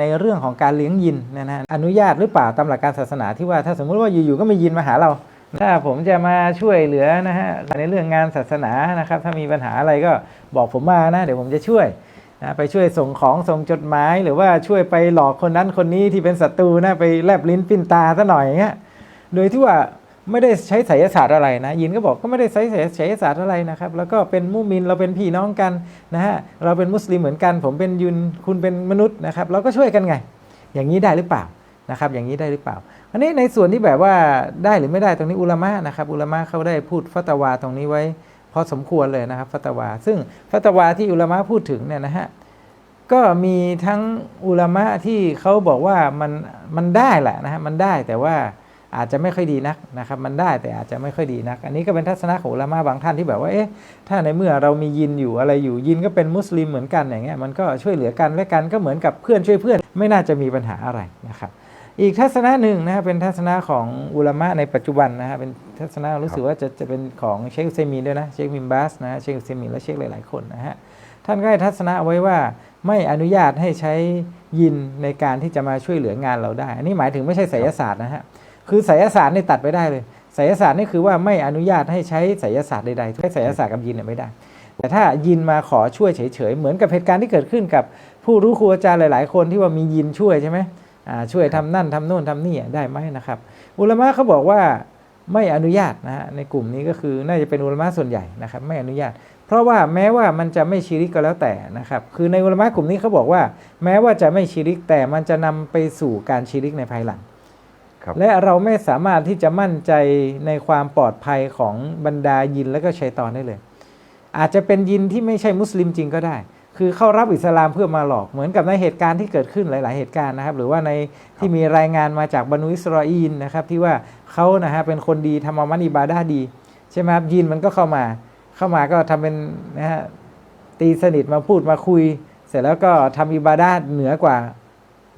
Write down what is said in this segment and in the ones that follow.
ในเรื่องของการเลี้ยงยินนะนะอนุญาตหรือเปล่าตามหลักการศาสนาที่ว่าถ้าสมมุติว่าอยู่ๆก็มียินมาหาเรา ถ้าผมจะมาช่วยเหลือนะฮะในเรื่องงานศาสนานะครับ ถ้ามีปัญหาอะไรก็บอกผมมานะ เดี๋ยวผมจะช่วยนะไปช่วยส่งของส่งจดหมาย หรือว่าช่วยไปหลอกคนนั้นคนนี้ที่เป็นศัตรูนะไปแลบลิ้นปิ้นตาซะหน่อยอย่างเงี้ยโดยที่ว่า ไม่ได้ใช้ไสยศาสตร์อะไรนะยินก็บอกก็ไม่ได้ใช้ไสยศาสตร์อะไรนะครับ แล้วก็เป็นมุมินเราเป็นพี่น้องกันนะฮะเราเป็นมุสลิมเหมือนกัน ผมเป็นยุนคุณเป็นมนุษย์นะครับเราก็ช่วยกันไง อย่างนี้ได้หรือเปล่านะครับ อย่างนี้ได้หรือเปล่าอันนี้ในส่วนที่แบบว่าได้หรือไม่ได้ตรงนี้อุลามะนะครับอุลามะเขาได้พูดฟัตวาตรงนี้ไว้พอสมควรเลยนะครับฟัตวา ซึ่งฟัตวาที่อุลามะพูดถึงเนี่ยนะฮะก็มีทั้งอุลามะที่เขาบอกว่ามันมันได้แหละนะฮะมันได้แต่ว่า อาจจะไม่ค่อยดีนักนะครับมันได้แต่อาจจะไม่ค่อยดีนัก อันนี้ก็เป็นทัศนะของอุลามะบางท่านที่แบบว่าเอ๊ะถ้าในเมื่อเรามียินอยู่อะไรอยู่ยินก็เป็นมุสลิมเหมือนกันอย่างเงี้ยมันก็ช่วยเหลือกันและกันก็เหมือนกับเพื่อนช่วยเพื่อน ไม่น่าจะมีปัญหาอะไรนะครับอีกทัศนะหนึ่งนะครับเป็นทัศนะของอุลามะในปัจจุบันนะฮะเป็นทัศนะรู้สึกว่าจะจะเป็นของเชคเซมีนด้วยนะเชคมิมบาสนะฮะเชคเซมีนและเชคหลาย ๆคนนะฮะท่านก็ให้ทัศนะไว้ว่าไม่อนุญาตให้ใช้ยินในการที่จะมาช่วยเหลืองานเราได้ อันนี้หมายถึงไม่ใช่ไสยศาสตร์นะฮะ คือไสยศาสตร์นี่ตัดไปได้เลยไสยศาสตร์นี่คือว่าไม่อนุญาตให้ใช้ไสยศาสตร์ใดๆใช้ไสยศาสตร์กับยินเนี่ยไม่ได้ แต่ถ้ายินมาขอช่วยเฉยๆเหมือนกับเหตุการณ์ที่เกิดขึ้นกับผู้รู้ครูอาจารย์หลาย ๆ คนที่ว่ามียินช่วยใช่ไหมช่วยทำนั่นทำโน่นทำนี่ได้ไหมนะครับอุลมะเขาบอกว่าไม่อนุญาตนะฮะในกลุ่มนี้ก็คือน่าจะเป็นอุลมะส่วนใหญ่นะครับไม่อนุญาต เพราะว่าแม้ว่ามันจะไม่ชีริกก็แล้วแต่นะครับคือในอุลมะกลุ่มนี้เขาบอกว่า แม้ว่าจะไม่ชีริกแต่มันจะนำไปสู่การชีริกในภายหลัง และเราไม่สามารถที่จะมั่นใจในความปลอดภัยของบรรดายินและก็ชัยตอนได้เลย อาจจะเป็นยินที่ไม่ใช่มุสลิมจริงก็ได้ คือเข้ารับอิสลามเพื่อมาหลอกเหมือนกับในเหตุการณ์ที่เกิดขึ้นหลาย ๆ เหตุการณ์นะครับ หรือว่าในที่มีรายงานมาจากบรรนุอิสราเอลนะครับที่ว่าเขานะฮะเป็นคนดีทำอามันอิบาดาดีใช่ไหมครับยินมันก็เข้ามาเข้ามาก็ทำเป็นนะฮะตีสนิทมาพูดมาคุย เสร็จแล้วก็ทำอิบาดาเหนือกว่า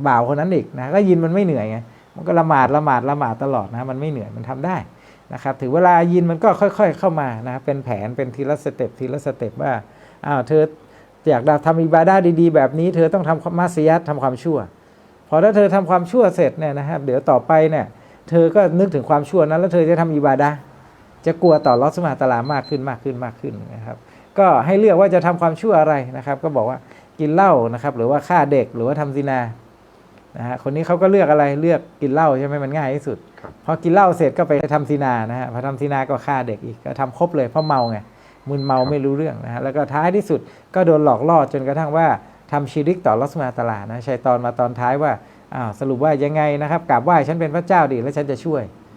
บ่าวคนนั้นอีกนะก็ยินมันไม่เหนื่อยไง มันก็ละหมาดละหมาดละหมาดตลอดนะมันไม่เหนื่อยมันทำได้นะครับถึงเวลายินมันก็ค่อย ๆ เข้ามานะครับเป็นแผนเป็นทีละสเต็ปทีละสเต็ปว่าอ้าวเธออยากทำอิบาดาดีๆ แบบนี้เธอต้องทำมาสยัดทำความชั่ว พอถ้าเธอทำความชั่วเสร็จเนี่ยนะครับเดี๋ยวต่อไปเนี่ยเธอก็นึกถึงความชั่วนั้นแล้วเธอจะทำอิบาดาจะกลัวต่อลอสมาตลามากขึ้นมากขึ้นมากขึ้นนะครับก็ให้เลือกว่าจะทำความชั่วอะไรนะครับ ก็บอกว่ากินเหล้านะครับหรือว่าฆ่าเด็กหรือว่าทำซินา นะฮะคนนี้เขาก็เลือกอะไรเลือกกินเหล้าใช่ไหมมันง่ายที่สุดครับพอกินเหล้าเสร็จก็ไปทำซีนานะฮะพอทำซีนาก็ฆ่าเด็กอีกก็ทำครบเลยเพราะเมาไงมึนเมาไม่รู้เรื่องนะฮะแล้วก็ท้ายที่สุดก็โดนหลอกล่อจนกระทั่งว่าทำชีริกต่อลัสมาตลานะชัยตอนมาตอนท้ายว่าอ้าวสรุปว่ายังไงนะครับกราบไหว้ฉันเป็นพระเจ้าดีแล้วฉันจะช่วยนะ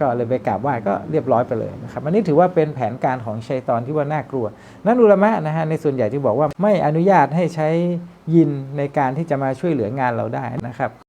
ก็เลยไปกราบไหว้ก็เรียบร้อยไปเลยนะครับอันนี้ถือว่าเป็นแผนการของชัยตอนที่ว่าน่ากลัว นั้นอุลมะนะฮะในส่วนใหญ่ที่บอกว่าไม่อนุญาตให้ใช้ยินในการที่จะมาช่วยเหลืองานเราได้นะครับ